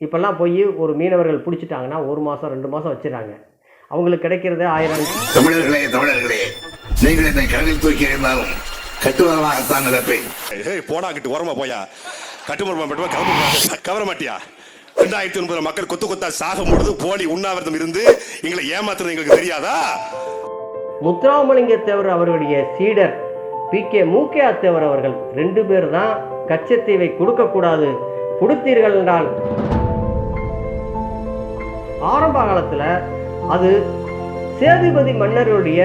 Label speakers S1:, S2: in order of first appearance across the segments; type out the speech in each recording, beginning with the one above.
S1: இப்போல்லாம் போய் ஒரு மீனவர்கள் பிடிச்சிட்டாங்கன்னா ஒரு மாதம் ரெண்டு மாதம் வச்சிடறாங்க. அவங்களுக்கு கிடைக்கிறது ஆயிரம்.
S2: தமிழர்களே தமிழர்களே நீங்கள் என்னை கடலில் தூக்கி எறிந்தாலும் கட்டுவதமாகத்தான் நடப்பேன்
S3: ஏய் போடா கிட்ட ஓரமா போயா. கட்டுமரம் மட்டுமா? கவர கவர மாட்டியா? ரெண்டாயிரத்தி ஒன்பதுல மக்கள் கொத்து கொத்தா சாகும் பொழுது போலி உண்ணாவிரதம் இருந்து எங்களை ஏமாத்துறது எங்களுக்கு தெரியாதா?
S1: முத்துராமலிங்க தேவர் அவர்களுடைய சீடர் பி. கே. மூக்கையா தேவர் அவர்கள் ரெண்டு பேர் தான் கச்சத்தீவை கொடுக்கக்கூடாது. கொடுத்தீர்கள் என்றால் ஆரம்ப காலத்தில் அது சேதுபதி மன்னர்களுடைய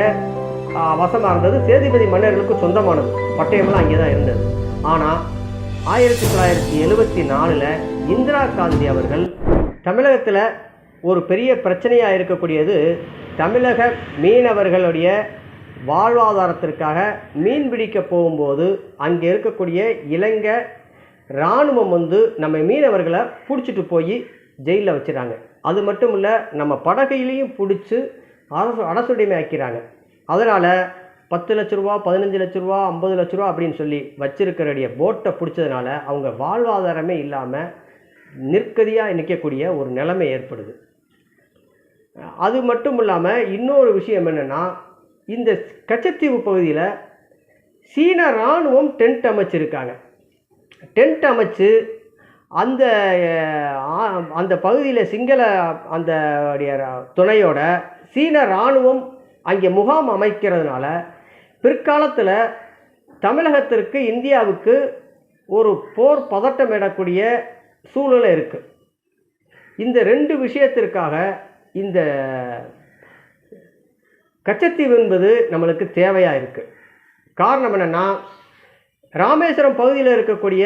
S1: வசமாக இருந்தது. சேதுபதி மன்னர்களுக்கு சொந்தமானது. பட்டயமெல்லாம் அங்கே தான் இருந்தது. ஆனால் ஆயிரத்தி தொள்ளாயிரத்தி எழுபத்தி நாலில் இந்திரா காந்தி அவர்கள் தமிழகத்தில் ஒரு பெரிய பிரச்சனையாக இருக்கக்கூடியது தமிழக மீனவர்களுடைய வாழ்வாதாரத்திற்காக மீன் பிடிக்க போகும்போது அங்கே இருக்கக்கூடிய இலங்கை இராணுவம் வந்து நம்ம மீனவர்களை பிடிச்சிட்டு போய் ஜெயிலில் வச்சுறாங்க அது மட்டும் இல்லை நம்ம படகையிலையும் பிடிச்சி அரசு அரசுடைமை ஆக்கிறாங்க. அதனால் பத்து லட்ச ரூபா பதினஞ்சு லட்ச ரூபா ஐம்பது லட்ச ரூபா அப்படின்னு சொல்லி வச்சிருக்கிறடைய போட்டை பிடிச்சதுனால அவங்க வாழ்வாதாரமே இல்லாமல் நிற்கதியாக நிற்கக்கூடிய ஒரு நிலைமை ஏற்படுது. அது மட்டும் இல்லாமல் இன்னொரு விஷயம் என்னென்னா இந்த கச்சத்தீவு பகுதியில் சீன இராணுவம் டென்ட் அமைச்சிருக்காங்க. டென்ட் அமைச்சு அந்த ஆ- அந்த பகுதியில் சிங்கள அந்த உடைய துணையோட சீன இராணுவம் அங்கே முகாம் அமைக்கிறதுனால பிற்காலத்தில் தமிழகத்திற்கு இந்தியாவுக்கு ஒரு போர் பதட்டமிடக்கூடிய சூழ்நிலை இருக்குது இந்த ரெண்டு விஷயத்திற்காக இந்த கச்சத்தீவு என்பது நம்மளுக்கு தேவையாக இருக்குது காரணம் என்னென்னா ராமேஸ்வரம் பகுதியில் இருக்கக்கூடிய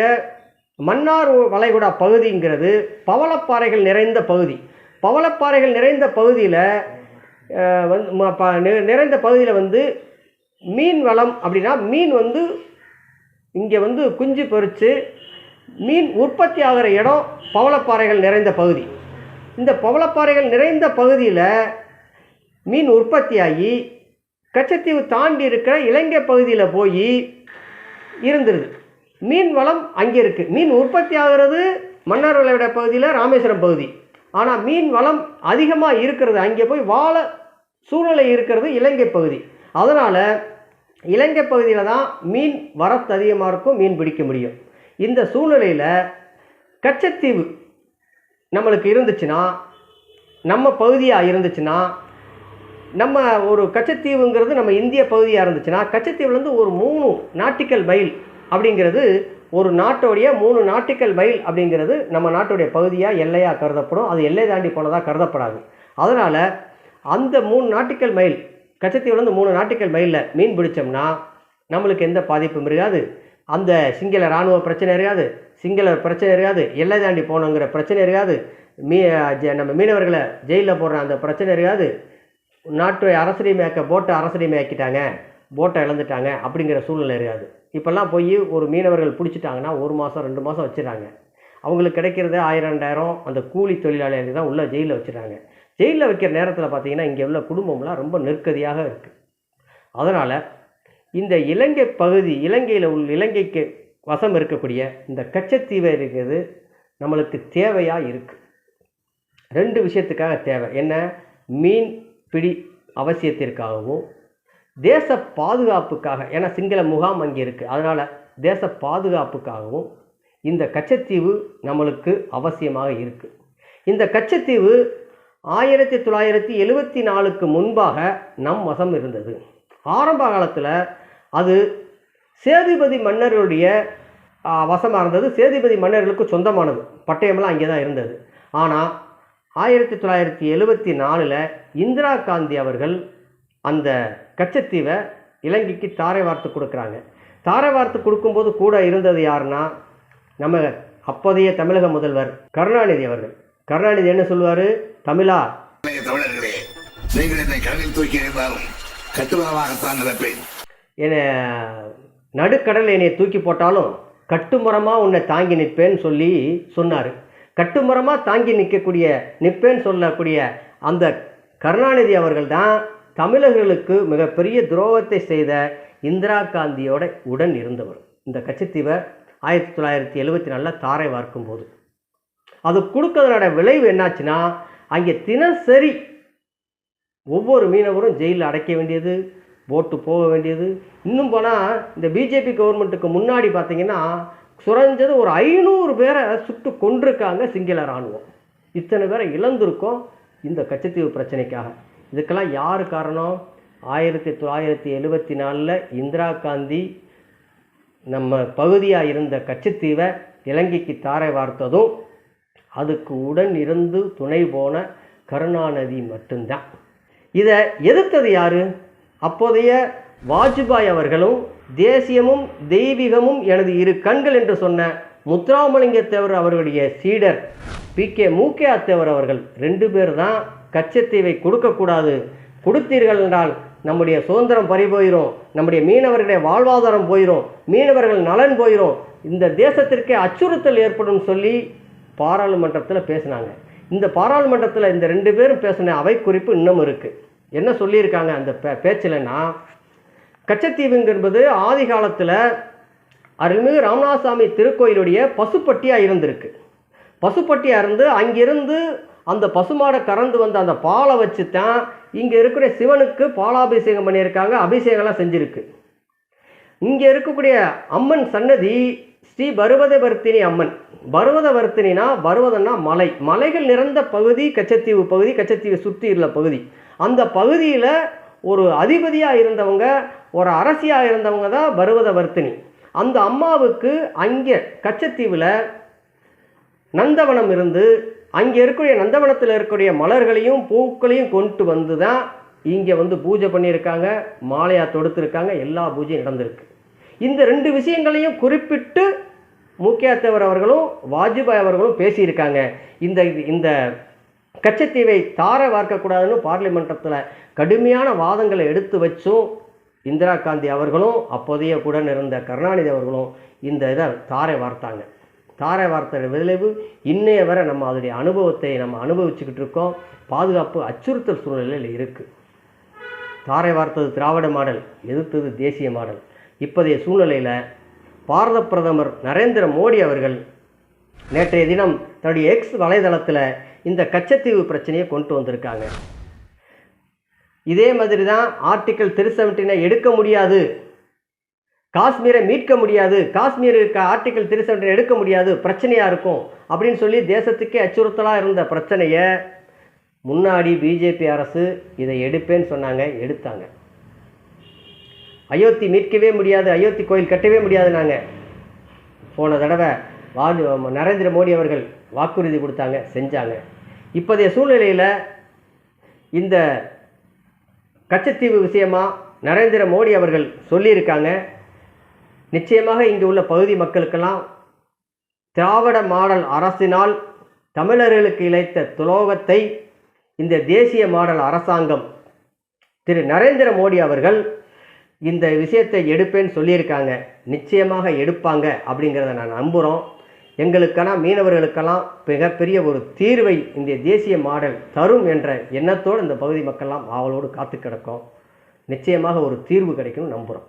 S1: மன்னார் வளைகுடா பகுதிங்கிறது பவளப்பாறைகள் நிறைந்த பகுதி. பவளப்பாறைகள் நிறைந்த பகுதியில் வந்து ம- நிறைந்த பகுதியில் வந்து மீன் வளம் அப்படின்னா மீன் வந்து இங்கே வந்து குஞ்சு பொரித்து மீன் உற்பத்தி ஆகிற இடம் பவளப்பாறைகள் நிறைந்த பகுதி. இந்த பவளப்பாறைகள் நிறைந்த பகுதியில் மீன் உற்பத்தியாகி கச்சத்தீவு தாண்டி இருக்கிற இலங்கை பகுதியில் போய் இருந்துருது. மீன் வளம் அங்கே இருக்குது மீன் உற்பத்தி ஆகிறது மன்னார் விளைவிட பகுதியில் ராமேஸ்வரம் பகுதி. ஆனால் மீன் வளம் அதிகமாக இருக்கிறது அங்கே போய் வாழ சூழ்நிலை இருக்கிறது இலங்கை பகுதி. அதனால் இலங்கை பகுதியில் தான் மீன் வரத்து அதிகமாக இருக்கும் மீன் பிடிக்க முடியும். இந்த சூழ்நிலையில் கச்சத்தீவு நம்மளுக்கு இருந்துச்சுன்னா நம்ம பகுதியாக இருந்துச்சுன்னா நம்ம ஒரு கச்சத்தீவுங்கிறது நம்ம இந்திய பகுதியாக இருந்துச்சுன்னா கச்சத்தீவுலேருந்து ஒரு மூணு நாட்டிக்கல் மைல் அப்படிங்கிறது ஒரு நாட்டோடைய மூணு நாட்டிக்கல் மைல் அப்படிங்கிறது நம்ம நாட்டுடைய பகுதியாக எல்லையாக கருதப்படும். அது எல்லை தாண்டி போனதாக கருதப்படாது. அதனால் அந்த மூணு நாட்டிக்கல் மைல் கச்சத்தீவுலேருந்து மூணு நாட்டிக்கல் மைலில் மீன் பிடிச்சோம்னா நம்மளுக்கு எந்த பாதிப்பும் இருக்காது. அந்த சிங்கள இராணுவ பிரச்சனை இருக்காது. சிங்கள பிரச்சனை இருக்காது. எல்லை தாண்டி போனோங்கிற பிரச்சனை இருக்காது. மீ நம்ம மீனவர்களை ஜெயிலில் போடுற அந்த பிரச்சனை இருக்காது. நாட்டு மேய்க்க போட்டை அரசுரிமையாக்கிட்டாங்க போட்டை இழந்துட்டாங்க அப்படிங்கிற சூழ்நிலை இருக்காது. இப்போல்லாம் போய் ஒரு மீனவர்கள் பிடிச்சிட்டாங்கன்னா ஒரு மாதம் ரெண்டு மாதம் வச்சுறாங்க அவங்களுக்கு கிடைக்கிறது ஆயிரம் ரெண்டாயிரம் அந்த கூலி தொழிலாளிகள் தான் உள்ளே ஜெயிலில் வச்சுறாங்க ஜெயிலில் வைக்கிற நேரத்தில் பார்த்தீங்கன்னா இங்கே உள்ள குடும்பம்லாம் ரொம்ப நெருக்கதியாக இருக்குது அதனால் இந்த இலங்கை பகுதி இலங்கையில் உள்ள இலங்கைக்கு வசம் இருக்கக்கூடிய இந்த கச்சத்தீவை இருக்கிறது நம்மளுக்கு தேவையாக இருக்குது ரெண்டு விஷயத்துக்காக தேவை. என்ன? மீன் பிடி அவசியத்திற்காகவும் தேச பாதுகாப்புக்காக ஏன்னா சிங்கள முகாம் அங்கே இருக்குது அதனால் தேச பாதுகாப்புக்காகவும் இந்த கச்சத்தீவு நம்மளுக்கு அவசியமாக இருக்குது இந்த கச்சத்தீவு ஆயிரத்தி தொள்ளாயிரத்தி எழுவத்தி நாலுக்கு முன்பாக நம் வசம் இருந்தது. ஆரம்ப காலத்தில் அது சேதுபதி மன்னர்களுடைய வசமாக இருந்தது. சேதுபதி மன்னர்களுக்கு சொந்தமானது. பட்டயமெல்லாம் அங்கே தான் இருந்தது. ஆனால் ஆயிரத்தி தொள்ளாயிரத்தி எழுவத்தி நாலில் இந்திரா காந்தி அவர்கள் அந்த கச்சத்தீவை இலங்கைக்கு தாரை வார்த்து கொடுக்குறாங்க. தாரை வார்த்து கொடுக்கும்போது கூட இருந்தது யாருன்னா நம்ம அப்போதைய தமிழக முதல்வர் கருணாநிதி அவர்கள். கருணாநிதி என்ன சொல்லுவார்? தமிழா
S2: தமிழர்களே நீங்கள் என்னை கடலில் தூக்கி எறிந்தாலும் கட்டுவதமாகத்தான் நடப்பேன்.
S1: என்னை நடுக்கடல் என்னை தூக்கி போட்டாலும் கட்டுமரமாக உன்னை தாங்கி நிற்பேன்னு சொல்லி சொன்னார். கட்டுமரமாக தாங்கி நிற்கக்கூடிய நிற்பேன்னு சொல்லக்கூடிய அந்த கருணாநிதி அவர்கள் தான் தமிழர்களுக்கு மிகப்பெரிய துரோகத்தை செய்த இந்திரா காந்தியோட உடன் இருந்தவர். இந்த கச்சத்தீவை ஆயிரத்தி தொள்ளாயிரத்தி எழுபத்தி நாலில் தாரை வார்க்கும்போது அது கொடுக்கறதனோட விளைவு என்னாச்சுன்னா அங்கே தினசரி ஒவ்வொரு மீனவரும் ஜெயிலில் அடைக்க வேண்டியது போட்டு போக வேண்டியது. இன்னும் போனால் இந்த பிஜேபி கவர்மெண்ட்டுக்கு முன்னாடி பார்த்தீங்கன்னா குறைஞ்சது ஒரு ஐநூறு பேரை சுட்டு கொண்டிருக்காங்க சிங்கள இராணுவம். இத்தனை பேரை இழந்திருக்கோம் இந்த கச்சத்தீவு பிரச்சனைக்காக. இதுக்கெல்லாம் யார் காரணம்? ஆயிரத்தி தொள்ளாயிரத்தி எழுபத்தி நாலில் இந்திரா காந்தி நம்ம பகுதியாக இருந்த கச்சத்தீவை இலங்கைக்கு தாரை வார்த்ததும் அதுக்கு உடன் இருந்து துணை போன கருணாநிதி மட்டும்தான். இதை எதிர்த்தது யார்? அப்போதைய வாஜ்பாய் அவர்களும் தேசியமும் தெய்வீகமும் எனது இரு கண்கள் என்று சொன்ன முத்துராமலிங்க தேவர் அவர்களுடைய சீடர் பி கே மூகே தேவர் அவர்கள் ரெண்டு பேர் தான் கச்சத்தீவை கொடுக்கக்கூடாது. கொடுத்தீர்கள் என்றால் நம்முடைய சுதந்திரம் பறி போயிடும் நம்முடைய மீனவர்களுடைய வாழ்வாதாரம் போயிடும் மீனவர்கள் நலன் போயிடும் இந்த தேசத்திற்கே அச்சுறுத்தல் ஏற்படும் சொல்லி பாராளுமன்றத்தில் பேசினாங்க. இந்த பாராளுமன்றத்தில் இந்த ரெண்டு பேரும் பேசின அவை குறிப்பு இன்னும் இருக்குது என்ன சொல்லியிருக்காங்க அந்த பே பேச்சில்னா கச்சத்தீவுங்க என்பது ஆதி காலத்தில் அருள்மிகு ராமநாதசாமி திருக்கோயிலுடைய பசுப்பட்டியாக இருந்திருக்கு. பசுப்பட்டியாக இருந்து அங்கிருந்து அந்த பசுமாடை கறந்து வந்த அந்த பாலை வச்சு தான் இங்கே இருக்கிற சிவனுக்கு பாலாபிஷேகம் பண்ணியிருக்காங்க அபிஷேகம்லாம் செஞ்சுருக்கு. இங்கே இருக்கக்கூடிய அம்மன் சன்னதி ஸ்ரீ பருவதவர்த்தினி அம்மன். பருவதவர்த்தினா பருவதன்னா மலை. மலைகள் நிறைந்த பகுதி கச்சத்தீவு பகுதி கச்சத்தீவை சுற்றி உள்ள பகுதி. அந்த பகுதியில் ஒரு அதிபதியாக இருந்தவங்க ஒரு அரசியாக இருந்தவங்க தான் பருவதவர்த்தினி. அந்த அம்மாவுக்கு அங்கே கச்சத்தீவில் நந்தவனம் இருந்து அங்கே இருக்கக்கூடிய நந்தவனத்தில் இருக்கக்கூடிய மலர்களையும் பூக்களையும் கொண்டு வந்து தான் இங்கே வந்து பூஜை பண்ணியிருக்காங்க மாலையாக தொடுத்துருக்காங்க எல்லா பூஜையும் நடந்திருக்கு. இந்த ரெண்டு விஷயங்களையும் குறிப்பிட்டு முக்கியத்தவர் அவர்களும் வாஜ்பாய் அவர்களும் பேசியிருக்காங்க. இந்த இந்த கச்சத்தீவை தார வார்க்கக்கூடாதுன்னு பார்லிமெண்டத்தில் கடுமையான வாதங்களை எடுத்து வச்சும் இந்திரா காந்தி அவர்களும் அப்போதைய கூட இருந்த கருணாநிதி அவர்களும் இந்த இதை தாரை வார்த்தாங்க. தாரை வார்த்தை விளைவு இன்னைய வரை நம்ம அதனுடைய அனுபவத்தை நம்ம அனுபவிச்சுக்கிட்டு இருக்கோம். பாதுகாப்பு அச்சுறுத்தல் சூழ்நிலையில் இருக்குது தாரை வார்த்தது திராவிட மாடல் எதிர்த்தது தேசிய மாடல். இப்போதைய சூழ்நிலையில் பாரத பிரதமர் நரேந்திர மோடி அவர்கள் நேற்றைய தினம் தன்னுடைய எக்ஸ் வலைதளத்தில் இந்த கச்சத்தீவு பிரச்சனையை கொண்டு வந்திருக்காங்க. இதே மாதிரி தான் ஆர்டிக்கல் த்ரீ செவன்டீனை எடுக்க முடியாது. காஷ்மீரை மீட்க முடியாது காஷ்மீர் இருக்க ஆர்டிக்கல் த்ரீ எடுக்க முடியாது பிரச்சனையாக இருக்கும் அப்படின்னு சொல்லி தேசத்துக்கே அச்சுறுத்தலாக இருந்த பிரச்சனையை முன்னாடி பிஜேபி அரசு இதை எடுப்பேன்னு சொன்னாங்க எடுத்தாங்க. அயோத்தி மீட்கவே முடியாது அயோத்தி கோயில் கட்டவே முடியாது நாங்கள் போன தடவை வாஜ் நரேந்திர மோடி அவர்கள் வாக்குறுதி கொடுத்தாங்க செஞ்சாங்க. இப்போதைய சூழ்நிலையில் இந்த கச்சத்தீவு விஷயமா நரேந்திர மோடி அவர்கள் சொல்லியிருக்காங்க. நிச்சயமாக இங்கு உள்ள பகுதி மக்களுக்கெல்லாம் திராவிட மாடல் அரசினால் தமிழர்களுக்கு இழைத்த துலோகத்தை இந்த தேசிய மாடல் அரசாங்கம் திரு நரேந்திர மோடி அவர்கள் இந்த விஷயத்தை எடுப்பேன்னு சொல்லியிருக்காங்க. நிச்சயமாக எடுப்பாங்க அப்படிங்கிறத நான் நம்புகிறோம் எங்களுக்கெல்லாம் மீனவர்களுக்கெல்லாம் மிகப்பெரிய ஒரு தீர்வை இந்த தேசிய மாடல் தரும் என்ற எண்ணத்தோடு இந்த பகுதி மக்கள்லாம் ஆவலோடு காத்து கிடக்கும் நிச்சயமாக ஒரு தீர்வு கிடைக்கும்னு நம்புகிறோம்